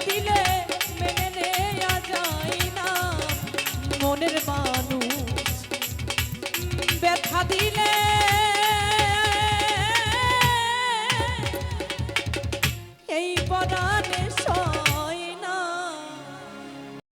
দিলে